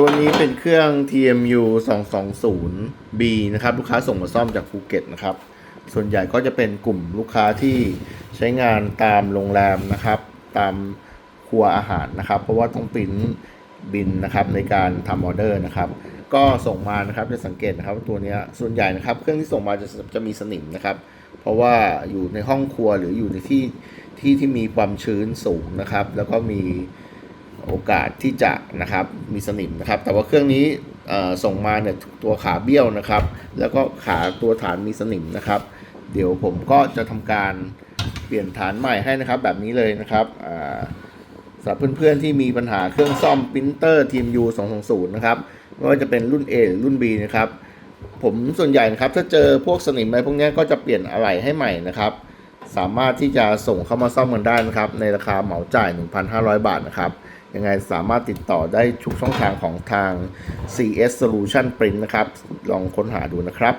ตัวนี้เป็นเครื่อง TMU 220B นะครับ ลูกค้าส่งมาซ่อมจากภูเก็ตนะครับ ส่วนใหญ่ก็จะเป็นกลุ่มลูกค้าที่ใช้งานตามโรงแรมนะครับ ตามครัวอาหารนะครับ เพราะว่าต้องปริ้นบินนะครับในการทำออเดอร์นะครับ ก็ส่งมานะครับจะสังเกตนะครับตัวนี้ส่วนใหญ่นะครับ เครื่องที่ส่งมาจะจะมีสนิมนะครับ เพราะว่าอยู่ในห้องครัวหรืออยู่ในที่ที่ที่มีความชื้นสูงนะครับ แล้วก็มี โอกาสที่จะนะครับมีสนิมนะครับ แต่ว่าเครื่องนี้ส่งมาเนี่ยตัวขาเบี้ยวนะครับ แล้วก็ขาตัวฐานมีสนิมนะครับ เดี๋ยวผมก็จะทำการเปลี่ยนฐานใหม่ให้นะครับแบบนี้เลยนะครับสำหรับเพื่อนๆที่มีปัญหาเครื่องซ่อมปรินเตอร์ทีม U 220นะครับไม่ว่าจะเป็นรุ่น A หรือรุ่น B นะครับผมส่วนใหญ่นะครับถ้าเจอพวกสนิมอะไรพวกนี้ก็จะเปลี่ยนอะไหล่ให้ใหม่นะครับ สามารถที่จะส่งเข้ามาซ่อมกันได้นะครับ ในราคาเหมาจ่าย 1,500 บาทนะครับ ยังไงสามารถติดต่อได้ทุกช่องทางของทาง CS Solution Print นะครับ ลองค้นหาดูนะครับ